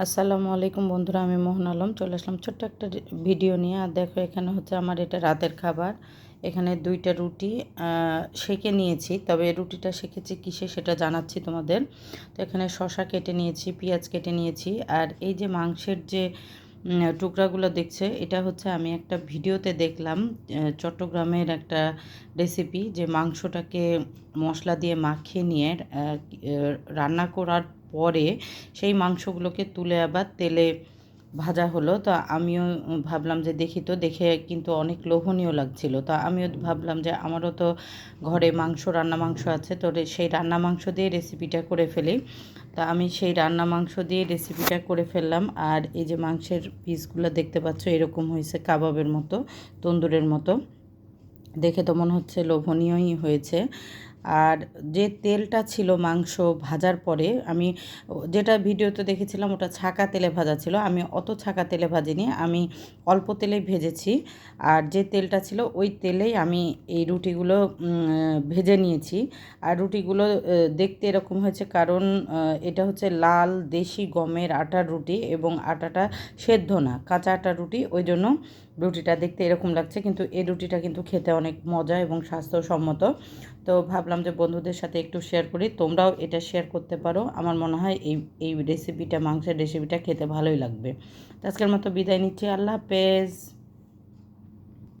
আসসালামু আলাইকুম বন্ধুরা, আমি মোহন আলম। চলে আসলাম ছোট্ট একটা ভিডিও নিয়ে। আর দেখো, এখানে হচ্ছে আমার এটা রাতের খাবার। এখানে দুইটা রুটি সেকে নিয়েছি। তবে রুটিটা সেঁকেছি কিসে সেটা জানাচ্ছি তোমাদের। তো এখানে শশা কেটে নিয়েছি, পেঁয়াজ কেটে নিয়েছি। আর এই যে মাংসের যে টুকরাগুলো দেখছে। এটা হচ্ছে আমি একটা ভিডিওতে দেখলাম চট্টগ্রামের একটা রেসিপি যে মাংসটাকে মশলা দিয়ে মাখিয়ে নিয়ে রান্না করার পরে সেই মাংসগুলোকে তুলে আবার তেলে ভাজা হলো, তো আমিও ভাবলাম যে দেখি তো, দেখে কিন্তু অনেক লোভনীয় লাগছিল। তো আমিও ভাবলাম যে আমারও তো ঘরে মাংস, রান্না মাংস আছে, তো সেই রান্না মাংস দিয়ে রেসিপিটা করে ফেলি। তা আমি সেই রান্না মাংস দিয়ে রেসিপিটা করে ফেললাম, আর এই যে মাংসের পিসগুলো দেখতে পাচ্ছ, এরকম হয়েছে কাবাবের মতো, তন্দুরের মতো। দেখে তো মনে হচ্ছে লোভনীয়ই হয়েছে। আর যে তেলটা ছিল মাংস ভাজার পরে, আমি যেটা ভিডিওতে দেখেছিলাম ওটা ছাকা তেলে ভাজা ছিল, আমি অত ছাকা তেলে ভাজিনি, আমি অল্প তেলে ভেজেছি। আর যে তেলটা ছিল ওই তেলেই আমি এই রুটিগুলো ভেজে নিয়েছি। আর রুটিগুলো দেখতে এরকম হয়েছে কারণ এটা হচ্ছে লাল দেশি গমের আটার রুটি এবং আটাটা সেদ্ধ না, কাঁচা আটার রুটি, ওই জন্য রুটিটা দেখতে এরকম লাগছে, কিন্তু এই রুটিটা কিন্তু খেতে অনেক মজা এবং স্বাস্থ্যসম্মত। তো ভাবলাম যে বন্ধুদের সাথে একটু শেয়ার করি। তোমরাও এটা শেয়ার করতে পারো। আমার মনে হয় এই এই রেসিপিটা মাংসের রেসিপিটা খেতে ভালোই লাগবে। আজকের মতো বিদায় নিচ্ছি। আল্লাহ হাফেজ।